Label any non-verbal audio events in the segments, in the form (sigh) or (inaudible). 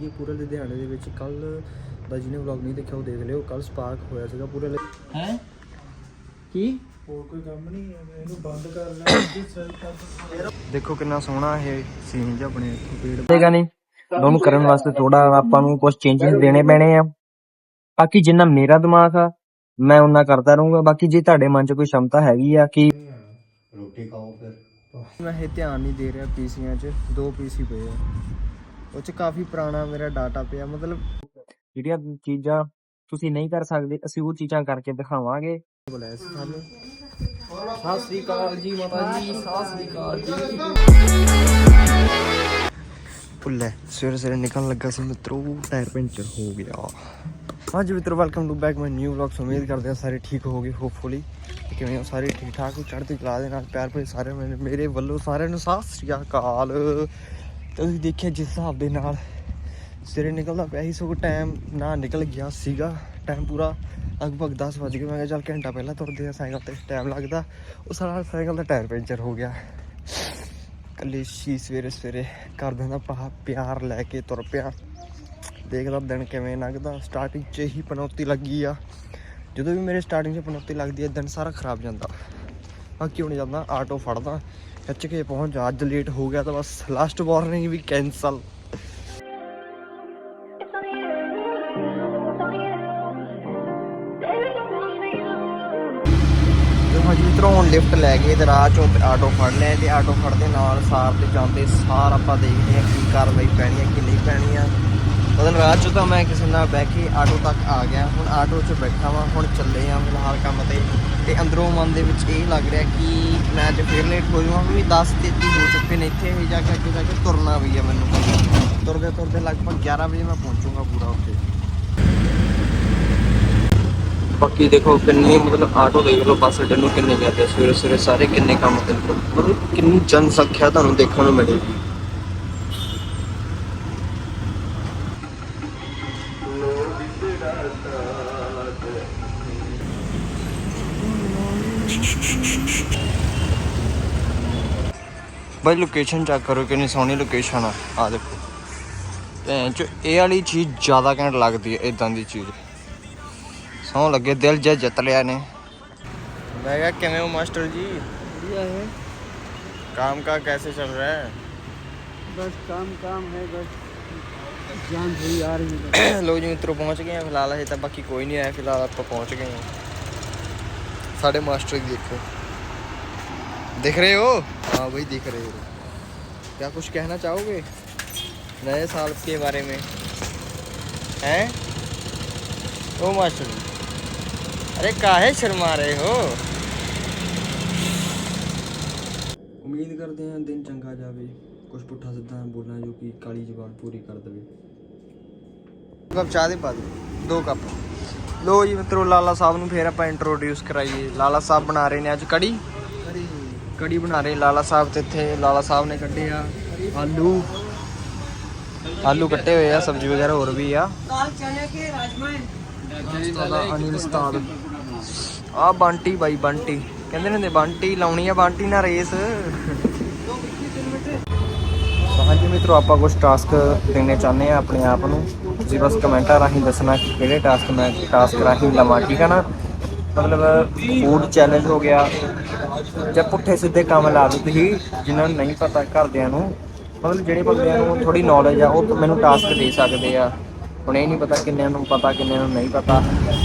ਇਹ ਪੂਰੇ ਲੁਧਿਆਣੇ ਦੇ ਵਿੱਚ ਕੱਲ ਦਾ ਜਿਹਨੇ ਵਲੌਗ ਨਹੀਂ ਦੇਖਿਆ ਉਹ ਦੇਖ ਲਿਓ ਕੱਲ ਸਪਾਰਕ ਹੋਇਆ ਸੀਗਾ ਪੂਰੇ ਲੁ- ਹੈ? ਕੀ? ਹੋਰ ਕੋਈ ਕੰਮ ਨਹੀਂ ਹੈ ਇਹਨੂੰ ਬੰਦ ਕਰ ਲੈ (coughs) ਦੇਖੋ ਕਿੰਨਾ ਸੋਹਣਾ ਇਹ ਸੀਨ ਜਿਹਾ ਬਣਿਆ ਇੱਥੇ ਪੇੜ ਦੇਗਾ ਨਹੀਂ ਉਹਨੂੰ ਕਰਨ ਵਾਸਤੇ ਥੋੜਾ ਆਪਾਂ ਨੂੰ ਕੁਝ ਚੇਂਜਸ ਦੇਣੇ ਪੈਣੇ ਆ। ਬਾਕੀ ਜਿੰਨਾ ਮੇਰਾ ਦਿਮਾਗ ਆ ਮੈਂ ਉਹਨਾਂ ਕਰਦਾ ਰਹੂੰਗਾ। ਬਾਕੀ ਜੇ ਤੁਹਾਡੇ ਮਨ 'ਚ ਕੋਈ ਸ਼ਮਤਾ ਹੈਗੀ ਆ ਕਿ ਮੈਂ ਇਹ ਧਿਆਨ ਨਹੀਂ ਦੇ ਰਿਹਾ ਪੀਸੀਆਂ 'ਚ ਦੋ ਪੀਸੀ ਪਏ ਆ। ਉਹ 'ਚ ਕਾਫੀ ਪੁਰਾਣਾ ਮੇਰਾ ਡਾਟਾ ਪਿਆ ਮਤਲਬ ਜਿਹੜੀਆਂ ਚੀਜ਼ਾਂ ਤੁਸੀਂ ਨਹੀਂ ਕਰ ਸਕਦੇ ਅਸੀਂ ਉਹ ਚੀਜ਼ਾਂ ਕਰਕੇ ਦਿਖਾਵਾਂਗੇ। ਬੁਲਾਇਆ ਸੀ ਸਾਨੂੰ ਸਤਿ ਸ੍ਰੀ ਅਕਾਲ ਜੀ ਮਾਤਾ ਜੀ ਸਤਿ ਸ੍ਰੀ ਅਕਾਲ ਜੀ ਪੁੱਲੇ ਸਵੇਰੇ ਸਵੇਰੇ ਨਿਕਲਣ ਲੱਗਾ ਸੀ ਮਿੱਤਰੋ ਟਾਇਰ ਪੈਂਚਰ ਹੋ ਗਿਆ। ਹਾਂਜੀ ਮਿੱਤਰੋ welcome to back my new vlog ਉਮੀਦ ਕਰਦੇ ਹਾਂ ਸਾਰੇ ਠੀਕ ਹੋਗੇ ਹੋਪਫੁਲੀ ਕਿਵੇਂ ਹੋ? ਸਾਰੇ ਠੀਕ ਠਾਕ ਹੋ ਚੜ੍ਹਦੀ ਕਲਾ ਦੇ ਨਾਲ ਪਿਆਰ ਭਰੇ ਸਾਰੇ ਮੇਰੇ ਵੱਲੋਂ ਸਾਰਿਆਂ ਨੂੰ ਸਤਿ ਸ੍ਰੀ ਅਕਾਲ। ਤੁਸੀਂ ਦੇਖਿਆ ਜਿਸ ਹਿਸਾਬ ਦੇ ਨਾਲ ਸਵੇਰੇ ਨਿਕਲਦਾ ਪਿਆ ਸੀ, ਸਗੋਂ ਟਾਈਮ ਨਾ ਨਿਕਲ ਗਿਆ ਸੀਗਾ। ਟਾਈਮ ਪੂਰਾ ਲਗਭਗ 10 ਵਜ ਗਏ। ਮੈਂ ਕਿਹਾ ਚੱਲ ਘੰਟਾ ਪਹਿਲਾਂ ਤੁਰਦੇ ਆ, ਸਾਈਕਲ ਤੇ ਟਾਈਮ ਲੱਗਦਾ। ਉਹ ਸਾਰਾ ਸਾਈਕਲ ਦਾ ਟਾਇਰ ਪੈਂਚਰ ਹੋ ਗਿਆ। ਕੱਲੀ ਸ਼ੀ ਸਵੇਰੇ ਸਵੇਰੇ ਕਰਦਿਆਂ ਦਾ ਪਾ ਪਿਆਰ ਲੈ ਕੇ ਤੁਰ ਪਿਆ। ਦੇਖਦਾ ਦਿਨ ਕਿਵੇਂ ਲੰਘਦਾ। ਸਟਾਰਟਿੰਗ 'ਚ ਹੀ ਪਨੌਤੀ ਲੱਗੀ ਆ। ਜਦੋਂ ਵੀ ਮੇਰੇ ਸਟਾਰਟਿੰਗ 'ਚ ਪਨੌਤੀ ਲੱਗਦੀ ਹੈ ਦਿਨ ਸਾਰਾ ਖਰਾਬ ਜਾਂਦਾ। ਬਾਕੀ ਹੁਣ ਜਾਂਦਾ? ਆਟੋ ਫੜਦਾ। ਖਿੱਚ ਕੇ ਪਹੁੰਚ ਜਾ। ਅੱਜ ਲੇਟ ਹੋ ਗਿਆ ਤਾਂ ਬਸ ਲਾਸਟ ਵਾਰਨਿੰਗ ਵੀ ਕੈਨਸਲ ਤੇ ਹਾਂਜੀ ਮਿੱਤਰੋ, ਹੁਣ ਲਿਫਟ ਲੈ ਗਏ ਤੇ ਰਾਹ ਚੋਂ ਆਟੋ ਫੜ ਲਿਆ ਤੇ ਆਟੋ ਫੜਦੇ ਨਾਲ ਸਾਰ ਤੇ ਜਾਂਦੇ ਸਾਰ ਆਪਾਂ ਦੇਖਦੇ ਹਾਂ ਕੀ ਕਾਰਵਾਈ ਪੈਣੀ ਹੈ, ਕਿ ਨਹੀਂ ਪੈਣੀ ਆ। ਉਹਦੇ ਰਾਹ ਚੋਂ ਤਾਂ ਮੈਂ ਕਿਸੇ ਨਾਲ ਬਹਿ ਕੇ ਆਟੋ ਤੱਕ ਆ ਗਿਆ। ਹੁਣ ਆਟੋ 'ਚ ਬੈਠਾ ਵਾਂ, ਹੁਣ ਚੱਲੇ ਆ ਫਿਲਹਾਲ ਕੰਮ ਤੇ। ਤੇ ਅੰਦਰੋਂ ਮਨ ਦੇ ਵਿੱਚ ਇਹ ਲੱਗ ਰਿਹਾ ਕਿ ਮੈਂ ਅੱਜ ਫੇਰ ਲੇਟ ਹੋ ਜਾਵਾਂ ਵੀ 10 33 ਹੋ ਚੁੱਕੇ ਨੇ ਇੱਥੇ ਹੀ ਜਾ ਕੇ ਅੱਗੇ ਜਾ ਕੇ ਤੁਰਨਾ ਵੀ ਆ ਮੈਨੂੰ। ਤੁਰਦੇ ਤੁਰਦੇ ਲਗਭਗ 11 ਵਜੇ ਮੈਂ ਪਹੁੰਚੂਗਾ ਪੂਰਾ ਉੱਥੇ। ਬਾਕੀ ਦੇਖੋ ਕਿੰਨੇ ਮਤਲਬ ਆਟੋ ਦੇਖ ਲਓ, ਬੱਸ ਅੱਡੇ ਨੂੰ ਕਿੰਨੇ ਜਾਂਦੇ ਸਵੇਰੇ ਸਵੇਰੇ ਸਾਰੇ ਕਿੰਨੇ ਕੰਮ ਤੇ। ਮਤਲਬ ਕਿੰਨੀ ਜਨਸੰਖਿਆ ਤੁਹਾਨੂੰ ਦੇਖਣ ਨੂੰ ਮਿਲੇਗੀ। ਬਾਈ ਲੋਕੇਸ਼ਨ ਚੈੱਕ ਕਰੋ ਕਿੰਨੀ ਸੋਹਣੀ ਲੋਕੇਸ਼ਨ ਆ ਆ ਦੇਖੋ ਭੈਣ ਚ ਇਹ ਵਾਲੀ ਚੀਜ਼ ਜ਼ਿਆਦਾ ਘੈਂਟ ਲੱਗਦੀ ਹੈ ਇਦਾਂ ਦੀ ਚੀਜ਼ ਸੌ ਲੱਗੇ ਦਿਲ ਜਿਹਾ ਜਿੱਤ ਲਿਆ ਨੇ ਮੈਂ ਕਿਹਾ ਕਿਵੇਂ ਹੋ ਮਾਸਟਰ ਜੀ बढ़िया है काम का कैसे चल रहा है बस काम काम है बस जान हुई आ रही है ਲੋ ਜੀ ਮਿੱਤਰੋ ਪਹੁੰਚ ਗਏ ਆ ਫਿਲਹਾਲ ਹਜੇ ਤਾਂ ਬਾਕੀ ਕੋਈ ਨਹੀਂ ਆਇਆ ਫਿਲਹਾਲ ਆਪਾਂ ਪਹੁੰਚ ਗਏ ਆ ਸਾਡੇ ਮਾਸਟਰ ਜੀ ਦੇਖੋ दिख रहे हो हाँ भाई दिख रहे हो क्या कुछ कहना चाहोगे नए साल के बारे में हैं ओ मास्टर जी अरे काहे शर्मा रहे हो ਉਮੀਦ ਕਰਦੇ ਹਾਂ ਦਿਨ ਚੰਗਾ ਜਾਵੇ ਕੁਝ ਪੁੱਠਾ ਸਿੱਧਾ ਬੋਲਣਾ ਜੋ ਕਿ ਕਾਲੀ ਜ਼ਬਾਨ ਪੂਰੀ ਕਰ ਦੇਵੇ ਕੱਪ ਚਾਹ ਦੇ ਪਾ ਦਿਓ ਦੋ ਕੱਪ ਲੋ ਜੀ ਮਿੱਤਰੋ ਲਾਲਾ ਸਾਹਿਬ ਨੂੰ ਫੇਰ ਆਪਾਂ ਇੰਟਰੋਡਿਊਸ ਕਰਾਈਏ ਲਾਲਾ ਸਾਹਿਬ ਬਣਾ ਰਹੇ ਨੇ ਅੱਜ ਕੜੀ ਕੜੀ ਬਣਾ ਰਹੇ ਲਾਲਾ ਸਾਹਿਬ ਤੇ ਇੱਥੇ। ਲਾਲਾ ਸਾਹਿਬ ਨੇ ਕੱਢੇ ਆ ਆਲੂ। ਆਲੂ ਕੱਟੇ ਹੋਏ ਆ, ਸਬਜ਼ੀ ਵਗੈਰਾ ਹੋਰ ਵੀ ਆ। ਉਸਤਾਦ ਅਨਿਲ ਉਸਤਾਦ ਆ ਬੰਟੀ ਬਾਈ, ਬੰਟੀ। ਕਹਿੰਦੇ ਨੇ ਬੰਟੀ ਲਾਉਣੀ ਆ, ਬੰਟੀ ਨਾਲ ਰੇਸ। ਹਾਂਜੀ ਮਿੱਤਰੋ, ਆਪਾਂ ਕੁਝ ਟਾਸਕ ਦੇਣੇ ਚਾਹੁੰਦੇ ਆ ਆਪਣੇ ਆਪ ਨੂੰ। ਤੁਸੀਂ ਬਸ ਕਮੈਂਟਾਂ ਰਾਹੀਂ ਦੱਸਣਾ ਕਿ ਕਿਹੜੇ ਟਾਸਕ ਮੈਂ ਟਾਸਕ ਰਾਹੀਂ ਲਵਾਂ, ਠੀਕ ਹੈ ਨਾ? ਮਤਲਬ ਫੂਡ ਚੈਲੰਜ ਹੋ ਗਿਆ ਜਾਂ ਪੁੱਠੇ ਸਿੱਧੇ ਕੰਮ ਲਾ ਦੋ ਤੁਸੀਂ ਜਿਨ੍ਹਾਂ ਨੂੰ ਨਹੀਂ ਪਤਾ ਘਰਦਿਆਂ ਨੂੰ। ਮਤਲਬ ਜਿਹੜੇ ਬੰਦਿਆਂ ਨੂੰ ਥੋੜੀ ਨੌਲੇਜ ਆ, ਉਹ ਮੈਨੂੰ ਟਾਸਕ ਦੇ ਸਕਦੇ ਆ। ਹੁਣ ਇਹ ਨਹੀਂ ਪਤਾ ਕਿੰਨਿਆਂ ਨੂੰ ਪਤਾ, ਕਿੰਨਿਆਂ ਨੂੰ ਨਹੀਂ ਪਤਾ।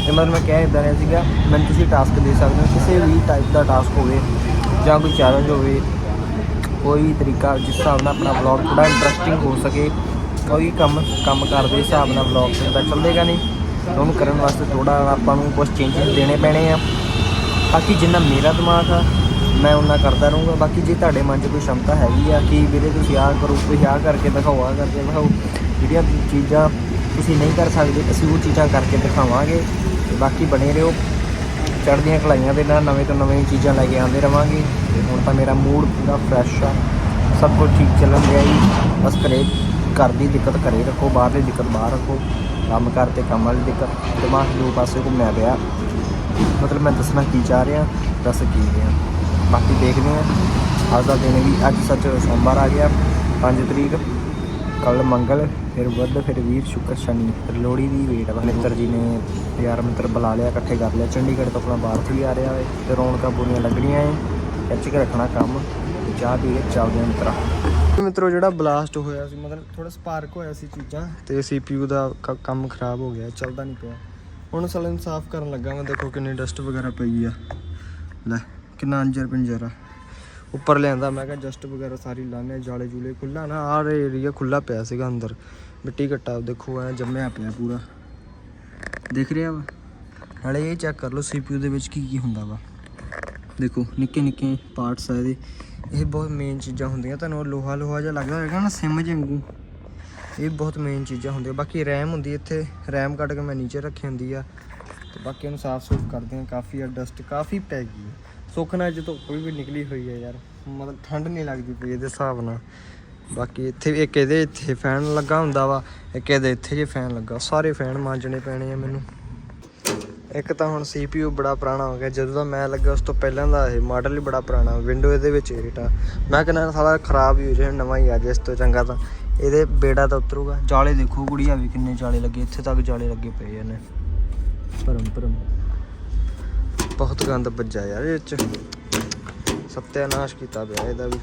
ਇਹ ਮਤਲਬ ਮੈਂ ਕਹਿ ਇਦਾਂ ਰਿਹਾ ਸੀਗਾ, ਮੈਨੂੰ ਤੁਸੀਂ ਟਾਸਕ ਦੇ ਸਕਦੇ ਹੋ, ਕਿਸੇ ਵੀ ਟਾਈਪ ਦਾ ਟਾਸਕ ਹੋਵੇ, ਜਾਂ ਕੋਈ ਚੈਲੰਜ ਹੋਵੇ, ਕੋਈ ਤਰੀਕਾ ਜਿਸ ਹਿਸਾਬ ਨਾਲ ਆਪਣਾ ਵਲੌਗ ਥੋੜਾ ਇੰਟਰਸਟਿੰਗ ਹੋ ਸਕੇ, ਕੋਈ ਕੰਮ ਕੰਮ ਕਰਦੇ ਹਿਸਾਬ ਨਾਲ ਵਲੌਗ ਤਾਂ ਚੱਲੇਗਾ ਨਹੀਂ। ਉਹਨੂੰ ਕਰਨ ਵਾਸਤੇ ਥੋੜਾ ਆਪਾਂ ਨੂੰ ਕੁਝ ਚੇਂਜਸ ਦੇਣੇ ਪੈਣੇ ਆ। ਬਾਕੀ ਜਿੰਨਾ ਮੇਰਾ ਦਿਮਾਗ ਆ ਮੈਂ ਉਹਨਾਂ ਕਰਦਾ ਰਹੂੰਗਾ। ਬਾਕੀ ਜੇ ਤੁਹਾਡੇ ਮਨ 'ਚ ਕੋਈ ਸ਼ਮਤਾ ਹੈਗੀ ਆ ਕਿ ਵੀਰੇ ਤੁਸੀਂ ਆਹ ਕਰੋ, ਤੁਸੀਂ ਆਹ ਕਰਕੇ ਦਿਖਾਓ, ਆਹ ਕਰਕੇ ਦਿਖਾਓ, ਜਿਹੜੀਆਂ ਚੀਜ਼ਾਂ ਤੁਸੀਂ ਨਹੀਂ ਕਰ ਸਕਦੇ, ਅਸੀਂ ਉਹ ਚੀਜ਼ਾਂ ਕਰਕੇ ਦਿਖਾਵਾਂਗੇ। ਤੇ ਬਾਕੀ ਬਣੇ ਰਹੋ। ਚੜ੍ਹਦੀਆਂ ਕਲਾਈਆਂ ਦੇ ਨਾਲ ਨਵੇਂ ਤੋਂ ਨਵੇਂ ਚੀਜ਼ਾਂ ਲੈ ਕੇ ਆਉਂਦੇ ਰਵਾਂਗੇ। ਤੇ ਹੁਣ ਤਾਂ ਮੇਰਾ ਮੂਡ ਪੂਰਾ ਫਰੈਸ਼ ਆ। ਸਭ ਕੁਝ ਠੀਕ ਚੱਲਣ ਗਿਆ ਜੀ। ਬਸ ਘਰੇ, ਘਰ ਦੀ ਦਿੱਕਤ ਘਰੇ ਰੱਖੋ ਬਾਹਰਲੀ ਦਿੱਕਤ ਬਾਹਰ ਰੱਖੋ। ਕੰਮ ਕਰ ਤੇ ਕੰਮ ਵਾਲੀ ਦਿੱਕਤ, ਦਿਮਾਗ ਦੋ ਪਾਸੇ ਘੁੰਮਿਆ ਪਿਆ। ਮਤਲਬ ਮੈਂ ਦੱਸਣਾ ਕੀ ਚਾਹ ਰਿਹਾ, ਦੱਸ ਕੀ ਰਿਹਾ। ਬਾਕੀ ਦੇਖਦੇ ਹਾਂ। ਅੱਜ ਦਾ ਦਿਨ ਵੀ ਅੱਜ ਸੱਚ ਸੋਮਵਾਰ ਆ ਗਿਆ 5 ਤਰੀਕ। ਕੱਲ ਮੰਗਲ, ਫਿਰ ਬੁੱਧ, ਫਿਰ ਵੀਰ, ਸ਼ੁੱਕਰ, ਸ਼ਨੀ। ਫਿਰ ਲੋਹੜੀ ਦੀ ਵੇਟ ਵਾ ਮਿੱਤਰ ਜੀ ਨੇ ਯਾਰ ਮਿੱਤਰ ਬੁਲਾ ਲਿਆ, ਇਕੱਠੇ ਕਰ ਲਿਆ। ਚੰਡੀਗੜ੍ਹ ਤੋਂ ਆਪਣਾ ਬਾਹਰ ਵੀ ਆ ਰਿਹਾ ਹੈ ਤੇ ਰੌਣਕਾਂ ਪੂਰੀਆਂ ਲੱਗਣੀਆਂ ਏ। ਖਿੱਚ ਕੇ ਰੱਖਣਾ ਕੰਮ। ਤੇ ਚਾਹ ਪੀ ਕੇ ਚੱਲਦੇ ਹਾਂ ਮਿੱਤਰਾ। ਮਿੱਤਰੋ, ਜਿਹੜਾ ਬਲਾਸਟ ਹੋਇਆ ਸੀ, ਮਤਲਬ ਥੋੜਾ ਸਪਾਰਕ ਹੋਇਆ ਸੀ ਚੀਜ਼ਾਂ ਤੇ CPU ਦਾ ਕ- ਕੰਮ ਖਰਾਬ ਹੋ ਗਿਆ, ਚੱਲਦਾ ਨਹੀਂ ਪਿਆ। ਹੁਣ ਸਾਲੇ ਨੂੰ ਸਾਫ਼ ਕਰਨ ਲੱਗਾ ਮੈਂ, ਦੇਖੋ ਕਿੰਨੀ ਡਸਟ ਵਗੈਰਾ ਪਈ ਆ। ਲੈ। ਕਿੰਨਾ ਅੰਜਰ ਪਿੰਜਰ ਆ। ਉੱਪਰ ਲਿਆਂਦਾ, ਮੈਂ ਕਿਹਾ ਜਸਟ ਵਗੈਰਾ ਸਾਰੀ ਲਾਣੇ ਜਾਲੇ ਜੂਲੇ ਖੁੱਲਾ ਨਾ, ਆਹ ਏਰੀਆ ਖੁੱਲਾ ਪਿਆ ਸੀਗਾ ਅੰਦਰ, ਮਿੱਟੀ ਘੱਟਾ, ਦੇਖੋ ਐ ਜੰਮਿਆ ਪਿਆ ਪੂਰਾ। ਦੇਖ ਰਿਹਾ ਵਾ? ਨਾਲੇ ਇਹ ਚੈੱਕ ਕਰ ਲਓ, CPU ਦੇ ਵਿੱਚ ਕੀ ਕੀ ਹੁੰਦਾ ਵਾ। ਦੇਖੋ, ਨਿੱਕੇ ਨਿੱਕੇ ਪਾਰਟਸ ਆ ਇਹਦੇ। ਇਹ ਬਹੁਤ ਮੇਨ ਚੀਜ਼ਾਂ ਹੁੰਦੀਆਂ, ਤੁਹਾਨੂੰ ਲੋਹਾ ਲੋਹਾ ਜਿਹਾ ਲੱਗਦਾ ਹੋਵੇਗਾ ਨਾ, ਸਿਮ ਵਾਂਗੂ। ਇਹ ਬਹੁਤ ਮੇਨ ਚੀਜ਼ਾਂ ਹੁੰਦੀਆਂ। ਬਾਕੀ ਰੈਮ ਹੁੰਦੀ ਇੱਥੇ ਰੈਮ ਕੱਢ ਕੇ ਮੈਂ ਨੀਚੇ ਰੱਖੀ ਹੁੰਦੀ ਆ। ਤੇ ਬਾਕੀ ਉਹਨੂੰ ਸਾਫ਼ ਸੂਫ ਕਰਦੇ ਹਾਂ, ਕਾਫੀ ਆ ਡਸਟ ਕਾਫੀ ਪੈ ਗਈ ਹੈ। ਸੁੱਖ ਨਾਲ ਜਦੋਂ ਕੋਈ ਵੀ ਨਿਕਲੀ ਹੋਈ ਹੈ ਯਾਰ, ਮਤਲਬ ਠੰਡ ਨਹੀਂ ਲੱਗਦੀ ਪਈ ਇਹਦੇ ਹਿਸਾਬ ਨਾਲ। ਬਾਕੀ ਇੱਥੇ ਵੀ ਇੱਕ ਇਹਦੇ ਇੱਥੇ ਫੈਨ ਲੱਗਾ ਹੁੰਦਾ ਵਾ, ਇੱਕ ਇਹਦੇ ਇੱਥੇ ਜੇ ਫੈਨ ਲੱਗਾ। ਸਾਰੇ ਫੈਨ ਮਾਂਜਣੇ ਪੈਣੇ ਆ ਮੈਨੂੰ। ਇੱਕ ਤਾਂ ਹੁਣ CPU ਬੜਾ ਪੁਰਾਣਾ ਹੋ ਗਿਆ। ਜਦੋਂ ਦਾ ਮੈਂ ਲੱਗਾ, ਉਸ ਤੋਂ ਪਹਿਲਾਂ ਦਾ ਇਹ ਮਾਡਲ ਹੀ ਬੜਾ ਪੁਰਾਣਾ। ਵਿੰਡੋ ਇਹਦੇ ਵਿੱਚ ਏਟ ਆ। ਮੈਂ ਕਹਿੰਦਾ ਸਾਲਾ ਖਰਾਬ ਹੀ ਹੋ ਜਾਏ ਨਵਾਂ ਹੀ ਆ ਜੇ ਇਸ ਤੋਂ ਚੰਗਾ ਤਾਂ। ਇਹਦੇ ਬੇੜਾ ਤਾਂ ਉਤਰੂਗਾ। ਜਾਲੇ ਦੇਖੋ ਕੁੜੀਆਂ ਵੀ ਕਿੰਨੇ ਜਾਲੇ ਲੱਗੇ, ਇੱਥੇ ਤੱਕ ਜਾਲੇ ਲੱਗੇ ਪਏ ਨੇ ਭਰਮ ਭਰਮ ਬਹੁਤ ਗੰਦ ਵੱਜਾ ਯਾਰ ਇਹ ਚ ਸਤਿਆਨਾਸ਼ ਕੀਤਾ ਪਿਆ ਇਹਦਾ ਵੀ।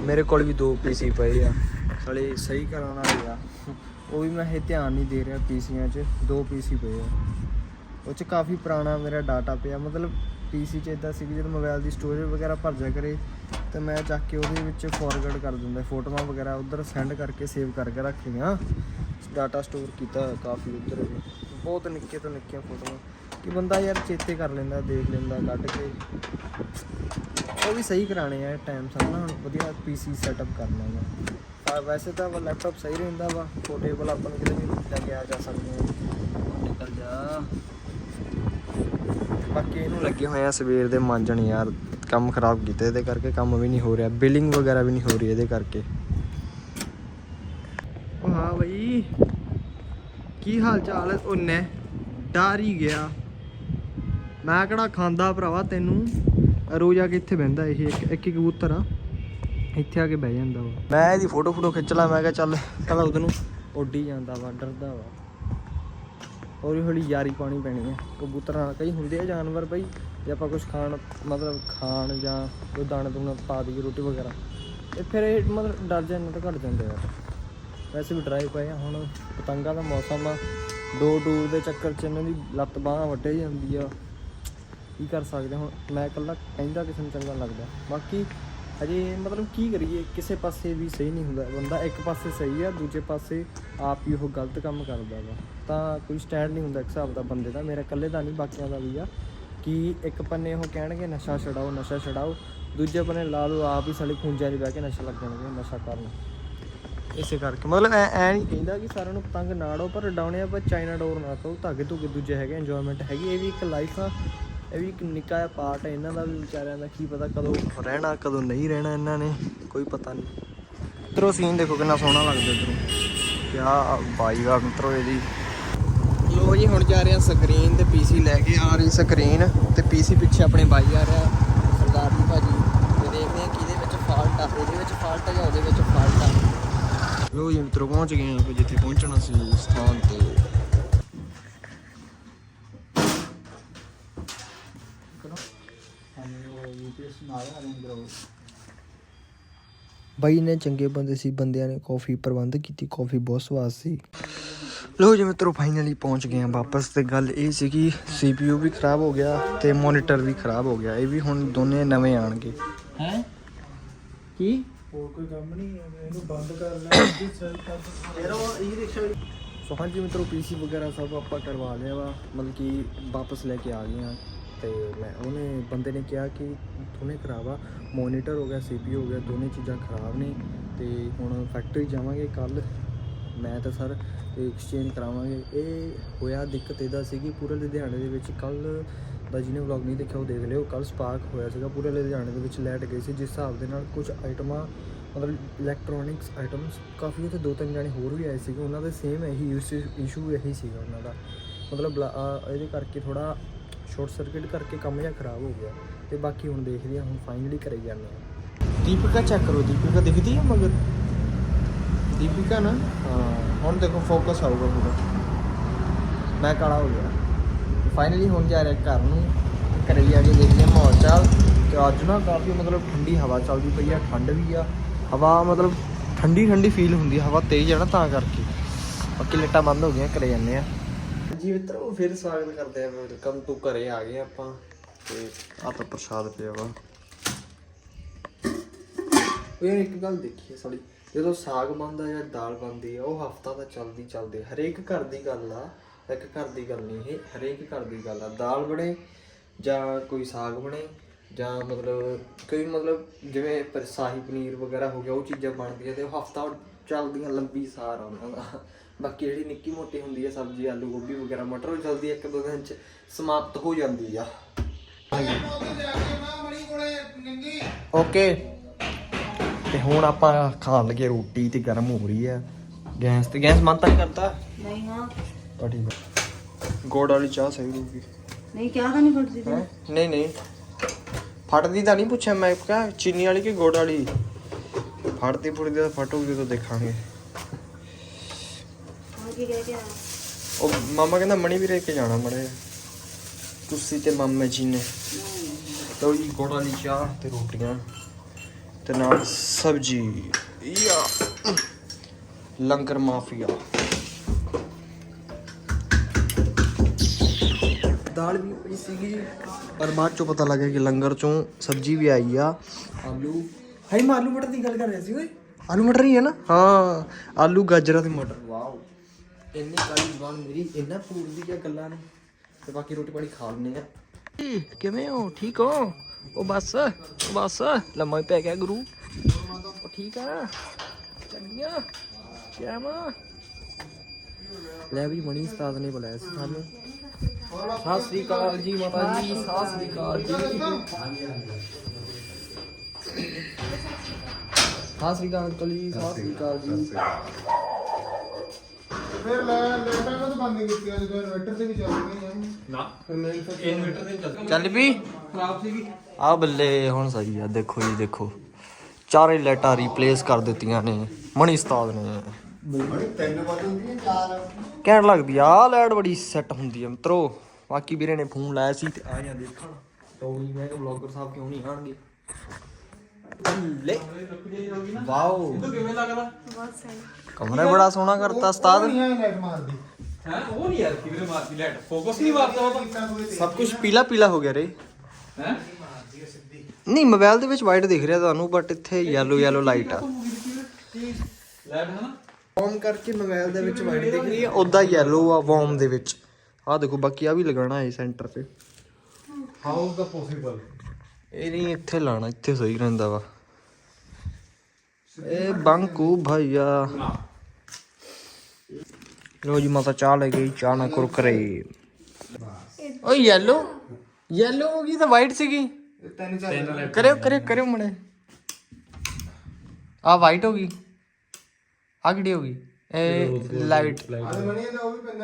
ਮੇਰੇ ਕੋਲ ਵੀ ਦੋ ਪੀਸੀ ਪਏ ਆ। ਸਾਲੇ ਸਹੀ ਕਰਾਉਣ ਵਾਲੇ ਆ। ਉਹ ਵੀ ਮੈਂ ਇਹ ਧਿਆਨ ਨਹੀਂ ਦੇ ਰਿਹਾ ਪੀਸੀਆਂ 'ਚ। ਦੋ ਪੀਸੀ ਪਏ ਆ। ਉਹ 'ਚ ਕਾਫੀ ਪੁਰਾਣਾ ਮੇਰਾ ਡਾਟਾ ਪਿਆ। ਮਤਲਬ ਪੀਸੀ 'ਚ ਇਦਾਂ ਸੀ ਕਿ ਜਦੋਂ ਮੋਬਾਈਲ ਦੀ ਸਟੋਰੇਜ ਵਗੈਰਾ ਭਰ ਜਾ ਕਰੇ, ਤੇ ਮੈਂ ਚੱਕ ਕੇ ਉਹਦੇ ਵਿੱਚ ਫੋਰਵਰਡ ਕਰ ਦਿੰਦਾ। ਫੋਟੋਆਂ ਵਗੈਰਾ ਉਧਰ ਸੈਂਡ ਕਰਕੇ ਸੇਵ ਕਰਕੇ ਰੱਖ ਲਈਆਂ। ਡਾਟਾ ਸਟੋਰ ਕੀਤਾ ਹੋਇਆ ਕਾਫੀ ਉਧਰ। ਬਹੁਤ ਨਿੱਕੇ ਤੋਂ ਨਿੱਕੀਆਂ ਫੋਟੋਆਂ। ਕਿ ਬੰਦਾ ਯਾਰ ਚੇਤੇ ਕਰ ਲੈਂਦਾ ਦੇਖ ਲੈਂਦਾ ਕੱਢ ਕੇ। ਉਹ ਵੀ ਸਹੀ ਕਰਾਣੇ ਆ ਟਾਈਮ ਸਾਰ ਨਾ ਹੁਣ ਵਧੀਆ ਪੀਸੀ ਸੈਟਅਪ ਕਰਨਾ ਹੈ ਆ ਵੈਸੇ ਤਾਂ ਵਾ ਲੈਪਟਾਪ ਸਹੀ ਰਹਿੰਦਾ ਵਾ ਪੋਰਟੇਬਲ ਆਪਾਂ ਨੂੰ ਕਿਤੇ ਵੀ ਲੈ ਕੇ ਆ ਜਾ ਸਕਦੇ ਹਾਂ ਨਿਕਲ ਜਾ। ਬਾਕੀ ਇਹਨੂੰ ਲੱਗੇ ਹੋਏ ਆ ਸਵੇਰ ਦੇ ਮਾਂਜਣ ਯਾਰ ਕੰਮ ਖਰਾਬ ਕੀਤੇ ਇਹਦੇ ਕਰਕੇ ਕੰਮ ਵੀ ਨਹੀਂ ਹੋ ਰਿਹਾ। ਬਿਲਿੰਗ ਵਗੈਰਾ ਵੀ ਨਹੀਂ ਹੋ ਰਹੀ ਇਹਦੇ ਕਰਕੇ ਉਹ ਹਾਂ ਬਈ ਕੀ ਹਾਲ ਚਾਲ ਹੈ? ਉਹਨੇ ਡਰ ਹੀ ਗਿਆ। ਮੈਂ ਕਿਹੜਾ ਖਾਂਦਾ ਭਰਾਵਾ ਤੈਨੂੰ? ਰੋਜ਼ ਆ ਕੇ ਇੱਥੇ ਬਹਿੰਦਾ ਇਹ, ਇੱਕ ਇੱਕ ਕਬੂਤਰ ਆ। ਇੱਥੇ ਆ ਕੇ ਬਹਿ ਜਾਂਦਾ ਵਾ। ਮੈਂ ਇਹਦੀ ਫੋਟੋ ਫੋਟੋ ਖਿੱਚ ਲਾ, ਮੈਂ ਕਿਹਾ ਚੱਲ, ਸਾਲਾ ਉਹਦੇ ਨੂੰ ਉੱਡੀ ਜਾਂਦਾ ਵਾ, ਡਰਦਾ ਵਾ। ਹੌਲੀ ਹੌਲੀ ਯਾਰੀ ਪਾਣੀ ਪੈਣੀ ਹੈ ਕਬੂਤਰਾਂ ਨਾਲ ਕਈ ਹੁੰਦੇ ਆ ਜਾਨਵਰ ਬਈ, ਜੇ ਆਪਾਂ ਕੁਝ ਖਾਣ, ਮਤਲਬ ਖਾਣ ਜਾਂ ਕੋਈ ਦਾਣਾ ਦੂਣਾ ਪਾ ਦਈਏ, ਰੋਟੀ ਵਗੈਰਾ, ਤੇ ਫਿਰ ਇਹ ਮਤਲਬ ਡਰ ਜਾਂਦੇ ਤਾਂ ਘਟ ਜਾਂਦੇ ਯਾਰ ਵੈਸੇ ਵੀ ਡਰਾਈ ਪਏ ਆ, ਹੁਣ ਪਤੰਗਾਂ ਦਾ ਮੌਸਮ ਆ। ਡੋਰ ਟੂਰ ਦੇ ਚੱਕਰ 'ਚ ਇਹਨਾਂ ਦੀ ਲੱਤ ਬਾਹਾਂ ਵੱਢੇ ਜਾਂਦੀ ਆ। ਕੀ ਕਰ ਸਕਦੇ ਹੁਣ? ਮੈਂ ਇਕੱਲਾ ਕਹਿੰਦਾ ਕਿਸੇ ਨੂੰ ਚੰਗਾ ਲੱਗਦਾ। ਬਾਕੀ ਅਜੇ ਮਤਲਬ ਕੀ ਕਰੀਏ? ਕਿਸੇ ਪਾਸੇ ਵੀ ਸਹੀ ਨਹੀਂ ਹੁੰਦਾ। ਬੰਦਾ ਇੱਕ ਪਾਸੇ ਸਹੀ ਆ, ਦੂਜੇ ਪਾਸੇ ਆਪ ਹੀ ਉਹ ਗਲਤ ਕੰਮ ਕਰਦਾ ਵਾ। ਤਾਂ ਕੋਈ ਸਟੈਂਡ ਨਹੀਂ ਹੁੰਦਾ ਇੱਕ ਹਿਸਾਬ ਦਾ ਬੰਦੇ ਦਾ। ਮੇਰਾ ਇਕੱਲੇ ਦਾ ਨਹੀਂ, ਬਾਕੀਆਂ ਦਾ ਵੀ ਆ। ਕਿ ਇੱਕ ਪੰਨੇ ਉਹ ਕਹਿਣਗੇ, ਨਸ਼ਾ ਛਡਾਓ ਨਸ਼ਾ ਛਡਾਓ। ਦੂਜੇ ਪੰਨੇ ਲਾ ਲਓ, ਆਪ ਹੀ ਸਾਲੇ ਖੁੰਝਾਂ 'ਚ ਬਹਿ ਕੇ ਨਸ਼ਾ ਲੱਗ ਜਾਣਗੇ ਨਸ਼ਾ ਕਰਨ। ਇਸੇ ਕਰਕੇ। ਮਤਲਬ ਐ ਐ ਨਹੀਂ ਕਹਿੰਦਾ ਕਿ ਸਾਰਿਆਂ ਨੂੰ ਪਤੰਗ ਨਾੜੋ ਪਰ ਡਾਉਣੇ ਆਪਾਂ ਚਾਈਨਾ ਡੋਰ ਨਾ ਕਰੋ ਧਾਗੇ ਧੁਗੇ ਦੂਜੇ ਹੈਗੇ ਇੰਜੋਇਮੈਂਟ ਹੈਗੀ। ਇਹ ਵੀ ਇੱਕ ਲਾਈਫ ਆ। ਇਹ ਵੀ ਇੱਕ ਨਿੱਕਾ ਜਿਹਾ ਪਾਰਟ ਹੈ ਇਹਨਾਂ ਦਾ ਵੀ ਵਿਚਾਰਿਆਂ ਦਾ ਕੀ ਪਤਾ ਕਦੋਂ ਰਹਿਣਾ, ਕਦੋਂ ਨਹੀਂ ਰਹਿਣਾ ਇਹਨਾਂ ਨੇ, ਕੋਈ ਪਤਾ ਨਹੀਂ। ਮਿੱਤਰੋ ਸੀਨ ਦੇਖੋ ਕਿੰਨਾ ਸੋਹਣਾ ਲੱਗਦਾ ਇਧਰੋਂ। ਕਿਆ ਬਾਈ ਆ ਮਿੱਤਰੋ ਇਹਦੀ। ਲੋ ਜੀ, ਹੁਣ ਜਾ ਰਹੇ ਆ ਸਕਰੀਨ ਤੇ ਪੀਸੀ ਲੈ ਕੇ ਆ ਰਹੀ ਸਕਰੀਨ ਤੇ ਪੀਸੀ ਪਿੱਛੇ ਆਪਣੇ ਬਾਈ ਆ ਰਿਹਾ ਸਰਦਾਰ ਜੀ ਭਾਜੀ। ਤੇ ਦੇਖਦੇ ਆ ਕਿਹਦੇ ਵਿੱਚ ਫਾਲਟ ਆ। ਇਹਦੇ ਵਿੱਚ ਫਾਲਟ ਆ ਜਾਂ ਉਹਦੇ ਵਿੱਚ ਫਾਲਟ ਆ। ਲੋ ਜੀ ਮਿੱਤਰੋ ਪਹੁੰਚ ਗਏ ਆ ਜਿੱਥੇ ਪਹੁੰਚਣਾ ਸੀ ਉਸ ਸਥਾਨ ਤੇ ਬਾਈ ਨੇ ਚੰਗੇ ਬੰਦੇ ਸੀ ਬੰਦਿਆਂ ਨੇ ਕਾਫੀ ਪ੍ਰਬੰਧ ਕੀਤੀ ਕਾਫੀ ਬਹੁਤ ਸਵਾਦ ਸੀ। ਲੋ ਜੀ ਮਿੱਤਰੋ ਫਾਈਨਲੀ ਪਹੁੰਚ ਗਏ ਆ ਵਾਪਸ ਤੇ ਗੱਲ ਇਹ ਸੀ ਕਿ CPU ਵੀ ਖਰਾਬ ਹੋ ਗਿਆ ਤੇ ਮੋਨੀਟਰ ਵੀ ਖਰਾਬ ਹੋ ਗਿਆ। ਇਹ ਵੀ ਹੁਣ ਦੋਨੇ ਨਵੇਂ ਆਣਗੇ ਹੈ? ਕੀ? ਸੋ ਹਾਂਜੀ ਮਿੱਤਰੋ ਪੀਸੀ ਵਗੈਰਾ ਸਭ ਆਪਾਂ ਕਰਵਾ ਲਿਆ ਵਾ। ਮਤਲਬ ਕਿ ਵਾਪਸ ਲੈ ਕੇ ਆ ਗਏ ਆ ਤੇ ਮੈਂ ਉਹਨੇ ਬੰਦੇ ਨੇ ਕਿਹਾ ਕਿ ਦੋਨੇ ਖਰਾਬ ਆ। ਮੋਨੀਟਰ ਹੋ ਗਿਆ CPU ਹੋ ਗਿਆ ਦੋਨੇ ਚੀਜ਼ਾਂ ਖਰਾਬ ਨੇ ਤੇ ਹੁਣ ਫੈਕਟਰੀ ਜਾਵਾਂਗੇ ਕੱਲ। ਮੈਂ ਤਾਂ ਸਰ ਐਕਸਚੇਂਜ ਕਰਾਵਾਂਗੇ। ਇਹ ਹੋਇਆ ਦਿੱਕਤ ਇਹਦਾ ਸੀ ਕਿ ਪੂਰੇ ਲੁਧਿਆਣੇ ਦੇ ਵਿੱਚ ਕੱਲ ਦਾ ਜਿਹਨੇ ਵਲੌਗ ਨਹੀਂ ਦੇਖਿਆ ਉਹ ਦੇਖ ਲਿਓ। ਕੱਲ ਸਪਾਰਕ ਹੋਇਆ ਸੀਗਾ ਪੂਰੇ ਲੁਧਿਆਣੇ ਦੇ ਵਿੱਚ ਲਾਈਟ ਗਈ ਸੀ ਜਿਸ ਹਿਸਾਬ ਦੇ ਨਾਲ ਕੁਝ ਆਈਟਮਾਂ ਮਤਲਬ ਇਲੈਕਟ੍ਰੋਨਿਕਸ ਆਈਟਮਸ ਕਾਫੀ ਉੱਥੇ ਦੋ ਤਿੰਨ ਜਾਣੇ ਹੋਰ ਵੀ ਆਏ ਸੀਗੇ। ਉਹਨਾਂ ਦੇ ਸੇਮ ਇਹੀ ਇਸ਼ੂ ਇਹੀ ਸੀਗਾ ਉਹਨਾਂ ਦਾ। ਮਤਲਬ ਇਹਦੇ ਕਰਕੇ ਥੋੜਾ ਸ਼ਾਰਟ ਸਰਕਟ ਕਰਕੇ ਕੰਮ ਜਿਹਾ ਖਰਾਬ ਹੋ ਗਿਆ। ਤੇ ਬਾਕੀ ਹੁਣ ਦੇਖਦੇ ਹਾਂ ਹੁਣ ਫਾਈਨਲੀ ਕਰੇ ਜਾਂਦੇ ਆ। ਦੀਪਿਕਾ ਚੈੱਕ ਕਰੋ ਦੀਪਿਕਾ ਦਿਖਦੀ ਹੈ ਮਗਰ? ਦੀਪਿਕਾ ਨਾ? ਹਾਂ। ਹੁਣ ਦੇਖੋ ਫੋਕਸ ਆਊਗਾ ਪੂਰਾ। ਮੈਂ ਕਾਲਾ ਹੋ ਗਿਆ। ਫਾਈਨਲੀ ਹੁਣ ਜਾ ਰਿਹਾ ਘਰ ਨੂੰ। ਘਰੇ ਜਾ ਕੇ ਦੇਖਦੇ ਹਾਂ ਮਾਹੌਲ ਚਾਲ। ਤੇ ਅੱਜ ਨਾ ਕਾਫੀ ਮਤਲਬ ਠੰਡੀ ਹਵਾ ਚੱਲਦੀ ਪਈ ਆ, ਠੰਡ ਵੀ ਆ। ਹਵਾ ਮਤਲਬ ਠੰਡੀ ਠੰਡੀ ਫੀਲ ਹੁੰਦੀ ਹਵਾ ਤੇਜ਼ ਆ ਨਾ ਤਾਂ ਕਰਕੇ। ਬਾਕੀ ਲੱਟਾਂ ਬੰਦ ਹੋ ਗਈਆਂ, ਘਰੇ ਜਾਂਦੇ ਆ ਜੀ ਮਿੱਤਰੋ, ਫਿਰ ਸਵਾਗਤ ਕਰਦੇ ਆ ਵੈਲਕਮ ਟੂ ਘਰੇ ਆ ਗਏ ਆਪਾਂ। ਤੇ ਆਹ ਤਾਂ ਪ੍ਰਸ਼ਾਦ ਪਿਆ ਵਾ। ਉਹ ਯਾਰ, ਇੱਕ ਗੱਲ ਦੇਖੀ ਸਾਡੀ ਜਦੋਂ ਸਾਗ ਬਣਦਾ ਜਾਂ ਦਾਲ ਬਣਦੀ ਆ, ਉਹ ਹਫਤਾ ਤਾਂ ਚੱਲਦੀ ਚੱਲਦੀ ਹਰੇਕ ਘਰ ਦੀ ਗੱਲ ਆ। ਇੱਕ ਘਰ ਦੀ ਗੱਲ ਨਹੀਂ ਇਹ ਹਰੇਕ ਘਰ ਦੀ ਗੱਲ ਆ। ਦਾਲ ਬਣੇ ਜਾਂ ਕੋਈ ਸਾਗ ਬਣੇ ਜਾਂ ਮਤਲਬ ਕੋਈ ਮਤਲਬ ਜਿਵੇਂ ਪਰ ਸ਼ਾਹੀ ਪਨੀਰ ਵਗੈਰਾ ਹੋ ਗਿਆ ਉਹ ਚੀਜ਼ਾਂ ਬਣਦੀਆਂ ਤੇ ਉਹ ਹਫਤਾ ਚੱਲਦੀਆਂ ਲੰਬੀ ਸਾਰ ਆ ਉਹਨਾਂ ਦਾ। ਬਾਕੀ ਜਿਹੜੀ ਨਿੱਕੀ ਮੋਟੀ ਹੁੰਦੀ ਆ ਸਬਜ਼ੀ ਆਲੂ ਗੋਭੀ ਵਗੈਰਾ ਮਟਰ ਉਹ ਜਲਦੀ ਇੱਕ ਦੋ ਦਿਨ ਚ ਸਮਾਪਤ ਹੋ ਜਾਂਦੀ ਆ। ਓਕੇ। ਤੇ ਹੁਣ ਆਪਾਂ ਖਾਣ ਲੱਗੇ ਰੋਟੀ ਤੇ ਗਰਮ ਹੋ ਰਹੀ ਆ। ਗੈਸ ਤੇ ਗੈਸ ਮਨ ਤਾਂ ਨਹੀਂ ਕਰਦਾ ਨਹੀਂ ਹਾਂ। ਤਾਂ ਠੀਕ ਹੈ ਗੋੜ ਵਾਲੀ ਚਾਹ ਸਹੀ ਰਹੂਗੀ ਨਹੀਂ ਕਿਆ ਤਾਂ ਨਹੀਂ ਫੜਦੀ ਤੂੰ ਹੈਂ? ਨਹੀਂ ਨਹੀਂ। ਫਟਦੀ ਤਾਂ ਨਹੀਂ ਪੁੱਛਿਆ ਮੈਂ ਕਿਹਾ ਚੀਨੀ ਵਾਲੀ ਕਿ ਗੁੜ ਵਾਲੀ? ਫਟਦੀ ਫੁੱਟਦੀ ਤਾਂ ਫਟੂਗੀ ਤਾਂ ਦੇਖਾਂਗੇ। ਕੀ ਕਹਿ ਉਹ ਮਾਮਾ ਕਹਿੰਦਾ ਮਣੀ ਵੀ ਰਹਿ ਕੇ ਜਾਣਾ ਮੜੇ। ਤੁਸੀਂ ਤੇ ਮਾਮੇ ਜੀ ਨੇ ਲਓ ਜੀ ਗੁੜ ਵਾਲੀ ਚਾਹ ਤੇ ਰੋਟੀਆਂ ਤੇ ਨਾਲ ਸਬਜੀ। ਯਾ। ਲੰਗਰ ਮਾਫੀਆ। ਦਾਲ ਵੀ ਪਈ ਸੀਗੀ। ਪਰ ਬਾਅਦ ਚੋਂ ਪਤਾ ਲੱਗਿਆ ਕਿ ਲੰਗਰ ਚੋਂ ਸਬਜੀ ਵੀ ਆਈ ਆ। ਆਲੂ। ਹਾਈ ਮੈਂ ਆਲੂ ਮਟਰ ਦੀ ਗੱਲ ਕਰ ਰਿਹਾ ਸੀ ਓਏ। ਆਲੂ ਮਟਰ ਹੀ ਹੈ ਨਾ? ਹਾਂ ਆਲੂ ਗਾਜਰਾਂ ਤੇ ਮਟਰ। ਵਾਓ। ਇੰਨੀ ਕਾਲੀ ਜ਼ਬਾਨ ਮੇਰੀ ਇੰਨਾ ਫੂਡ ਦੀ ਕਿਆ ਗੱਲਾਂ ਨੇ। ਤੇ ਬਾਕੀ ਰੋਟੀ ਪਾਣੀ ਖਾ ਲੈਣੇ ਆ। ਕਿਵੇਂ ਹੋ? ਠੀਕ ਹੋ? ਉਹ ਬਸ ਬਸ। ਲੰਮਾ ਹੀ ਪੈ ਗਿਆ ਗੁਰੂ। ਉਹ ਠੀਕ ਆ। ਚੰਗੀਆਂ। ਕਿਆ ਮਾ ਲੈ ਵੀ ਮਣੀ ਉਸਤਾਦ ਨੇ ਬੁਲਾਇਆ ਸੀ ਸਾਨੂੰ। ਸਤਿ ਸ੍ਰੀ ਅਕਾਲ ਜੀ ਮਾਤਾ ਜੀ ਸਤਿ ਸ੍ਰੀ ਅਕਾਲ ਜੀ। ਸਤਿ ਸ੍ਰੀ ਅਕਾਲ ਅੰਕਲ ਜੀ ਸਤਿ ਸ੍ਰੀ ਅਕਾਲ ਜੀ। ਫਿਰ ਲੈ ਲੈਟਾਂ ਕਦੋਂ ਬੰਦ ਕੀਤੀਆਂ ਜਦੋਂ ਇਨਵਰਟਰ ਤੇ ਵੀ ਚੱਲ ਗਈਆਂ ਨਾ ਫਿਰ ਮੇਨ ਤਾਂ ਚੱਲ ਵੀ ਖਰਾਬ ਸੀਗੀ। ਆ ਬੱਲੇ ਹੁਣ ਸਹੀ ਆ ਦੇਖੋ ਜੀ ਦੇਖੋ। ਚਾਰੇ ਲਾਈਟਾਂ ਰੀਪਲੇਸ ਕਰ ਦਿੱਤੀਆਂ ਨੇ ਮਣੀ ਉਸਤਾਦ ਨੇ। ਤਿੰਨ ਚਾਰ। ਕਹਿਣ ਲੱਗਦੀ ਆ ਲਾਈਟ ਬੜੀ ਸੈੱਟ ਹੁੰਦੀ ਆ ਮਿੱਤਰੋ। ਬਾਕੀ ਵੀਰੇ ਨੇ ਫੋਨ ਲਾਇਆ ਸੀ ਤੇ ਆ ਜਾਂ ਦੇਖਣ। ਟੋਨੀ ਮੈਂ ਕਿਹਾ ਬਲੌਗਰ ਸਾਹਿਬ ਕਿਉਂ ਨਹੀਂ ਆਣਗੇ? ਲੈ ਵਾਓ। ਕਿਵੇਂ ਲੱਗਦਾ? ਕਮਰਾ ਬੜਾ ਸੋਹਣਾ ਕਰਤਾ ਉਸਤਾਦ। ਨਹੀਂ ਆਈ ਲਾਈਟ ਮਾਰਦੀ ਹੈ? ਉਹ ਨਹੀਂ ਯਾਰ ਕਿਵੇਂ ਮਾਰਦੀ ਲੈਟ? ਫੋਕਸ ਨਹੀਂ ਮਾਰਦਾ ਉਹ ਸਭ ਕੁਝ ਪੀਲਾ ਪੀਲਾ ਹੋ ਗਿਆ ਰੇ। ਹੈ? ਨਹੀਂ ਮੋਬਾਈਲ ਦੇ ਵਿੱਚ ਵਾਈਟ ਦਿਖ ਰਿਹਾ ਤੁਹਾਨੂੰ ਬਟ ਇੱਥੇ ਯੈਲੋ ਯੈਲੋ ਲਾਈਟ ਆ। ਲੈਟ ਹੈ ਨਾ? ਵਾਰਮ ਕਰਕੇ ਮੋਬਾਈਲ ਦੇ ਵਿੱਚ ਵਾਈਟ ਦਿਖ ਰਹੀ ਹੈ ਉਦਾਂ ਯੈਲੋ ਆ ਵਾਰਮ ਦੇ ਵਿੱਚ। ਆਹ ਦੇਖੋ ਬਾਕੀ ਆ ਵੀ ਲਗਾਉਣਾ ਹੈ ਸੈਂਟਰ ਤੇ। ਹਾਊ ਇਜ਼ ਦਾ ਪੋਸੀਬਲ ਇਹ ਨਹੀਂ ਇੱਥੇ ਲਾਣਾ ਇੱਥੇ ਸਹੀ ਰਹਿੰਦਾ ਵਾ। ਇਹ ਬੰਕੂ ਭਈਆ। ਲੋ ਜੀ ਮਾਤਾ ਚਾਹ ਲੈ ਗਈ ਚਾਹ ਨਾਲ ਕੁਰਕਰੇ ਓ ਯੈਲੋ ਯੈਲੋ ਹੋ ਗਈ ਤਾਂ ਵਾਈਟ ਸੀਗੀ। ਤਿੰਨ ਚਾਰ ਕਰਿਓ ਕਰਿਓ ਕਰਿਓ ਮਣੇ ਆ ਵਾਈਟ ਹੋ ਗਈ। ਆ ਕਿਹੜੀ ਹੋ ਗਈ? ਇਹ ਲਾਈਟ ਵੀ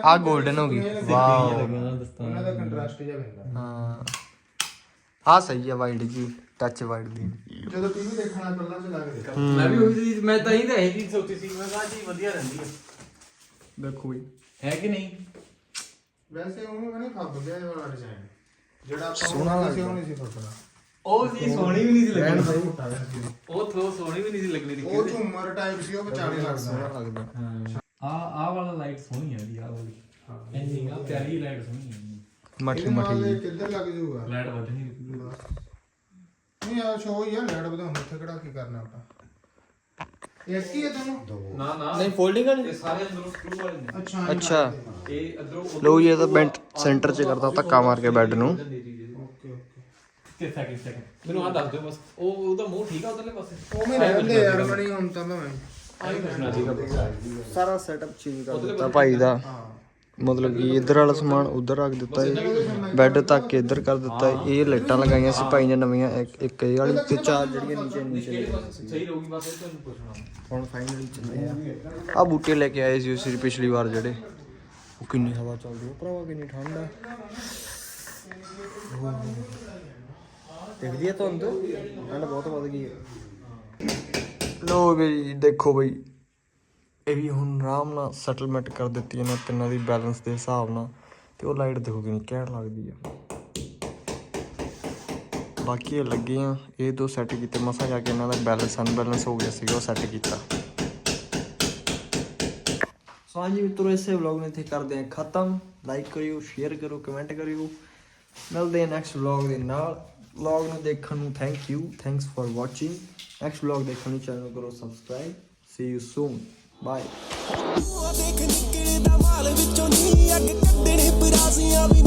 ਆ 골ਡਨ ਹੋ ਗਈ। ਵਾਓ। ਉਹਨਾਂ ਦਾ ਕੰਟਰਾਸਟ ਜਿਹਾ ਪੈਂਦਾ। ਹਾਂ। ਆ ਸਹੀ ਆ ਵਾਈਟ ਜੀ ਟੱਚ ਵਾਈਟ ਦੀ। ਜਦੋਂ ਟੀਵੀ ਦੇਖਣਾ ਪਹਿਲਾਂ ਚ ਲੱਗ ਰਿਹਾ ਮੈਂ ਵੀ ਉਹੀ ਚੀਜ਼ ਮੈਂ ਤਾਂ ਹੀ ਤਾਂ ਇਹ ਚੀਜ਼ ਸੋਚੀ ਸੀ। ਮੈਂ ਕਿਹਾ ਚੀਜ਼ ਵਧੀਆ ਰਹਿੰਦੀ ਹੈ ਦੇਖੋ ਬਈ। ਹੈ ਕਿ ਨਹੀਂ? ਵੈਸੇ ਉਹ ਮਣੀ ਖੱਬ ਗਿਆ ਇਹ ਵਾਲਾ ਡਿਜ਼ਾਈਨ ਜਿਹੜਾ ਆਪਾਂ ਸੋਹਣਾ ਸੀ ਉਹ ਨਹੀਂ ਸੀ ਫੱਟਣਾ ਉਹ ਚੀਜ਼ ਸੋਹਣੀ ਵੀ ਨਹੀਂ ਸੀ ਲੱਗਣੀ। ਸਹੀ ਮੋਟਾ ਜਿਹਾ ਸੀ ਉਹ ਥੋ ਸੋਹਣੀ ਵੀ ਨਹੀਂ ਸੀ ਲੱਗਣੀ ਉਹ ਝੂਮਰ ਟਾਈਪ ਸੀ ਉਹ ਵਿਚਾਲੇ ਲੱਗਦਾ। ਲੱਗਦਾ। ਆ ਆ ਵਾਲਾ ਲਾਈਟ ਸੋਹਣੀ ਹੈ ਦੀ ਆ ਵਾਲੀ। ਇੰਨੀ ਆ ਪਿਆਰੀ ਲਾਈਟ ਸੋਹਣੀ ਹੈ ਮੱਠੀ ਮੱਠੀ। ਇਹ ਕਿੱਧਰ ਲੱਗ ਜਾਊਗਾ? ਲਾਈਟ ਵੱਧ ਨਹੀਂ ਨਹੀਂ ਆ ਸ਼ੋ ਹੀ ਆ ਲੈਟ ਵਧਾਉਣ ਉੱਥੇ ਕਿਹੜਾ ਕੀ ਕਰਨਾ ਆਪਾਂ? ਇਹ ਕੀ ਹੈ ਤੁਹਾਨੂੰ? ਨਾ ਨਾ। ਨਹੀਂ ਫੋਲਡਿੰਗ ਵਾਲੀ? ਇਹ ਸਾਰੇ ਅੰਦਰੋਂ ਸਕਰੂ ਵਾਲੇ ਨੇ। ਅੱਛਾ ਅੱਛਾ। ਇਹ ਅੰਦਰੋਂ ਲੋ ਜੀ ਇਹ ਤਾਂ ਬੈਂਟ ਸੈਂਟਰ 'ਚ ਕਰਦਾ ਧੱਕਾ ਮਾਰ ਕੇ ਬੈੱਡ ਨੂੰ। ਤੇ ਸੈਕਿੰਡ ਸੈਕਿੰਡ ਮੈਨੂੰ ਆ ਦੱਸ ਦਿਓ ਬਸ। ਉਹ ਉਹਦਾ ਮੂੰਹ ਠੀਕ ਆ ਉਧਰਲੇ ਪਾਸੇ? ਉਹ ਮੈਂ ਰਹਿੰਦੇ ਯਾਰ ਮਣੀ ਹੁਣ ਤਾਂ ਮੈਂ ਆਈ ਪੁੱਛਣਾ ਸੀਗਾ ਸਾਰਾ ਸੈਟਅਪ ਚੇਂਜ ਕਰ ਦਿੱਤਾ। ਭਾਈ ਦਾ ਮਤਲਬ ਕਿ ਇੱਧਰ ਵਾਲਾ ਸਮਾਨ ਉੱਧਰ ਰੱਖ ਦਿੱਤਾ ਹੈ ਬੈੱਡ ਤੱਕ ਇੱਧਰ ਕਰ ਦਿੱਤਾ ਹੈ ਇਹ ਲਾਈਟਾਂ ਲਗਾਈਆਂ ਸੀ ਭਾਈ ਨੇ ਨਵੀਆਂ। ਇੱਕ ਇੱਕ ਇਹ ਵਾਲੀ ਤੇ ਚਾਰ ਜਿਹੜੀਆਂ ਨੀਚੇ ਨੀਚੇ ਲਗਾਈਆਂ ਸੀ ਸਹੀ ਰਹੂਗੀ? ਬਸ ਇਹ ਤੁਹਾਨੂੰ ਪੁੱਛਣਾ। ਹੁਣ ਫਾਈਨਲੀ ਚੱਲੇ ਆ। ਆ ਬੂਟੇ ਲੈ ਕੇ ਆਏ ਸੀ ਉਸੇ ਪਿਛਲੀ ਵਾਰ ਜਿਹੜੇ। ਉਹ ਕਿੰਨੀ ਹਵਾ ਚੱਲਦੀ ਹੈ ਭਰਾਵਾ ਕਿੰਨੀ ਠੰਡ ਆ। ਦੇਖਦੀ ਆ ਧੁੰਦ? ਠੰਡ ਬਹੁਤ ਵੱਧ ਗਈ ਹੈ ਲੋ ਬਈ ਦੇਖੋ ਬਈ, ਇਹ ਵੀ ਹੁਣ ਆਰਾਮ ਨਾਲ ਸੈਟਲਮੈਂਟ ਕਰ ਦਿੱਤੀ ਇਹਨਾਂ ਤਿੰਨਾਂ ਦੀ ਬੈਲੈਂਸ ਦੇ ਹਿਸਾਬ ਨਾਲ, ਤੇ ਉਹ ਲਾਈਟ ਦੇਖੋ ਕਿੰਨੀ ਘੈਂਟ ਲੱਗਦੀ ਆ। ਬਾਕੀ ਇਹ ਲੱਗੇ ਆ, ਇਹ ਦੋ ਸੈੱਟ ਕੀਤੇ, ਮਸਾ ਜਾ ਕੇ ਇਹਨਾਂ ਦਾ ਬੈਲੈਂਸ ਅਨਬੈਲੈਂਸ ਹੋ ਗਿਆ ਸੀਗਾ, ਉਹ ਸੈੱਟ ਕੀਤਾ। ਸੋ ਹਾਂਜੀ ਮਿੱਤਰੋ, ਇਸੇ ਵਲੌਗ ਨੂੰ ਇੱਥੇ ਕਰਦੇ ਹਾਂ ਖਤਮ। ਲਾਈਕ ਕਰਿਓ ਸ਼ੇਅਰ ਕਰਿਓ ਕਮੈਂਟ ਕਰਿਓ। ਮਿਲਦੇ ਹਾਂ ਨੈਕਸਟ ਵਲੌਗ ਦੇ ਨਾਲ। ਵਲੌਗ ਨੂੰ ਦੇਖਣ ਨੂੰ thank you thanks for watching next vlog ਦੇਖਣ ਲਈ ਚੈਨਲ ਨੂੰ ਕਰੋ subscribe see you soon bye ਦੇਖ ਨਿਕਲਦਾ ਮਾਲ ਵਿੱਚੋਂ ਨੀ ਅੱਗ ਕੱਢਣੇ ਪਰਾਸੀਆਂ ਵੀ